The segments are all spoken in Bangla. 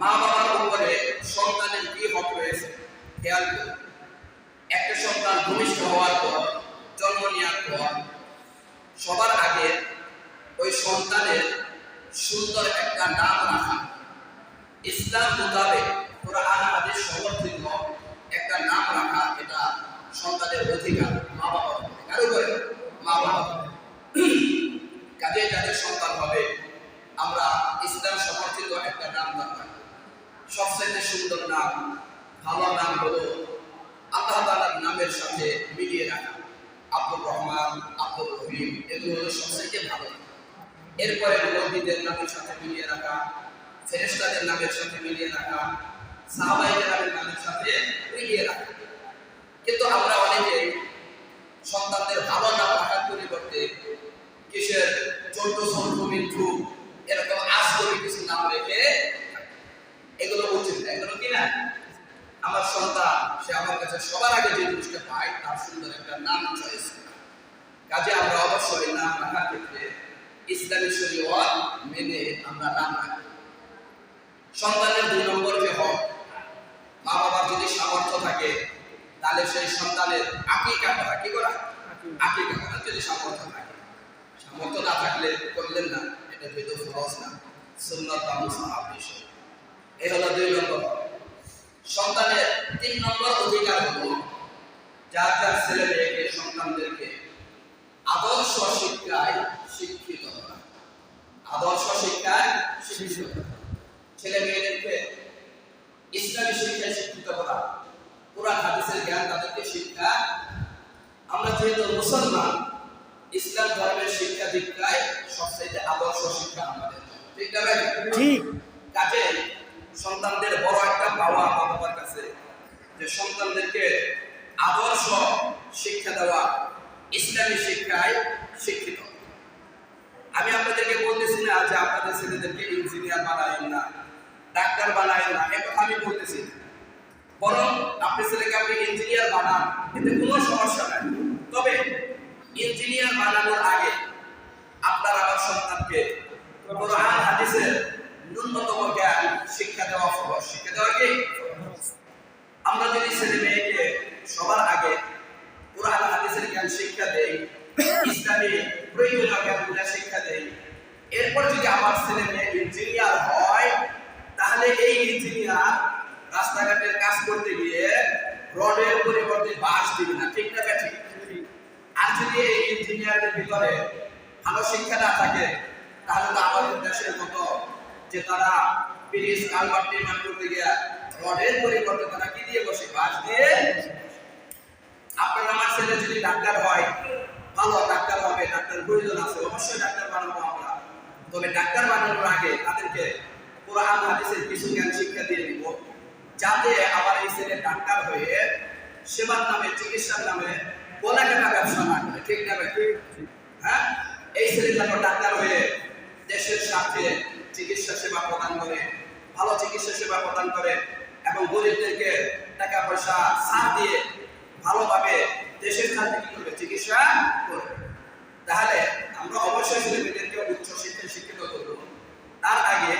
মা বাবার উপরে সন্তানের কি হক রয়েছে? খেয়াল করুন। একটা সন্তান ভূমিষ্ঠ হওয়ার পর, জন্ম নেওয়ার পর, সবার আগে ওই সন্তানের সুন্দর একটা নাম রাখা। ইসলাম মোতাবেক কোরআন হাদিস সমর্থিত একটা নাম রাখা এটা সন্তানের অধিকার, মা বাবার। কার উপরে? মা বাবা কাজে যাদের সন্তান হবে, আমরা ইসলাম সমর্থিত একটা নাম দরকার সবচেয়ে সুন্দর নাম, ভালো নাম হলো আল্লাহ তাআলার নামের সাথে মিলিয়ে রাখা। আব্দুর রহমান, আব্দুর রহিম, এগুলো হলো সবচেয়ে ভালো এরপরে নবীদের নামের সাথে মিলিয়ে রাখা, ফেরেশতাদের নামের সাথে মিলিয়ে রাখা, সাহাবাইদের নামের সাথে মিলিয়ে রাখা। কিন্তু আমরা অনেকে সন্তানদের ভালো নাম রাখার পরিবর্তে কিসের চোদ্দ সন্ধ্য মিঠু এরকম আজগবি কিছু নাম রেখে এগুলো উচিত না এগুলো কি না আমার সন্তান সে আমার কাছে সবার আগে যে জিনিসটা পায় তার সুন্দর একটা নাম চয়েস। কাজে আমরা অবশ্যই নাম রাখার ক্ষেত্রে ইসলামী শরীয়ত মেনে আমরা নাম রাখি সন্তানের দুই নম্বর যে হক মা বাবার যদি সামর্থ্য থাকে, তাহলে সেই সন্তানের আকিকা করা, কি করা আকিকা করা, যদি সামর্থ্য থাকে সামর্থ্য না থাকলে করলেন না, এটা কিন্তু ফরজ না, সুন্নাত বা মুসাহাব বিষয় এই হলো দুই নম্বর। সন্তানের তিন নম্বর অধিকার হলো যার যার ছেলে মেয়েকে সন্তানদেরকে আদর্শ শিক্ষায় শিক্ষিত করা। আদর্শ শিক্ষায় শিক্ষিত ছেলে মেয়েদেরকে ইসলামী শিক্ষায় শিক্ষিত করা। কোরআন হাদিসের জ্ঞান তাদেরকে শিক্ষা। আমরা যেহেতু মুসলমান ইসলাম ধর্মের শিক্ষা দীক্ষায় সবচেয়ে আদর্শ শিক্ষা আমাদের ঠিক কাজে সন্তানদের বড় একটা পাওয়া বাবার কাছে, যে সন্তানদেরকে আদর্শ শিক্ষা দেওয়া ইসলামী শিক্ষায় শিক্ষিত। আমি আপনাদেরকে বলতেছি না যে আপনাদের ছেলেদেরকে ইঞ্জিনিয়ার বানায়েন না, ডাক্তার বানায়েন না, এ কথা আমি বলতেছি। বরং আপনি ছেলেকে আপনি ইঞ্জিনিয়ার বানান, এতে কোনো সমস্যা নাই। তবে ইঞ্জিনিয়ার বানানোর আগে আপনার আমার সন্তানকে কোরআন, হাদিসের ন্যূনতম জ্ঞান শিক্ষা দেওয়া ফরজ। শিক্ষা দেওয়া কি? আমরা যদি ছেলে মেয়েকে সবার আগে কোরআন, হাদিসের জ্ঞান শিক্ষা দেই, ইসলামী প্রয়োজনীয় শিক্ষা দেই, এরপর যদি আমার ছেলে মেয়ে ইঞ্জিনিয়ার হয়, তাহলে এই ইঞ্জিনিয়ার রাস্তাঘাটের কাজ করতে গিয়ে রডের পরিবর্তে বাঁশ দিবে না, ঠিক না ঠিক আর যদি এই ইঞ্জিনিয়ারদের ভিতরে ভালো শিক্ষা না থাকে, তাহলে তো আমাদের দেশের মতো যে তারা ব্রিজ কালভার্ট নির্মাণ করতে গিয়ে রডের পরিবর্তে তারা কি দিয়ে বসে? বাঁশ দিয়ে? আপনার আমার ছেলে যদি ডাক্তার হয়, ভালো ডাক্তার হবে, ডাক্তার প্রয়োজন আছে, অবশ্যই ডাক্তার বানাবো আমরা। তবে ডাক্তার বানানোর আগে তাদেরকে কোরআন, হাদিসের কিছু জ্ঞান শিক্ষা দিয়ে দিব, যাতে আমার এই ছেলে ডাক্তার হয়ে সেবার নামে, চিকিৎসার নামে কোলাকাটা ব্যবসা না করে। ঠিক না? হ্যাঁ? এই ছেলে যেন ডাক্তার হয়ে দেশের স্বার্থে চিকিৎসা সেবা প্রদান করে ভালো চিকিৎসা সেবা প্রদান করে এবং গরিবদেরকে টাকা পয়সা ছাড় দিয়ে ভালোভাবে দেশের স্বার্থে কি করবে, চিকিৎসা করবে। তাহলে আমরা অবশ্যই ছেলে মেয়েদেরকে উচ্চ শিক্ষায় শিক্ষিত করব। তার আগে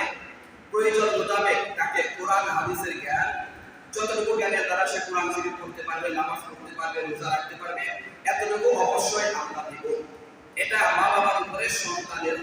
প্রয়োজন মোতাবেক তাকে কোরআন, হাদিসের জ্ঞান, যতটুকু জ্ঞানের দ্বারা সে কোরআন শরীফ পড়তে পারবে, নামাজ পড়তে পারবে, রোজা রাখতে পারবে, এতটুকু অবশ্যই আমরা দিব। এটা মা বাবার উপরে সন্তানের।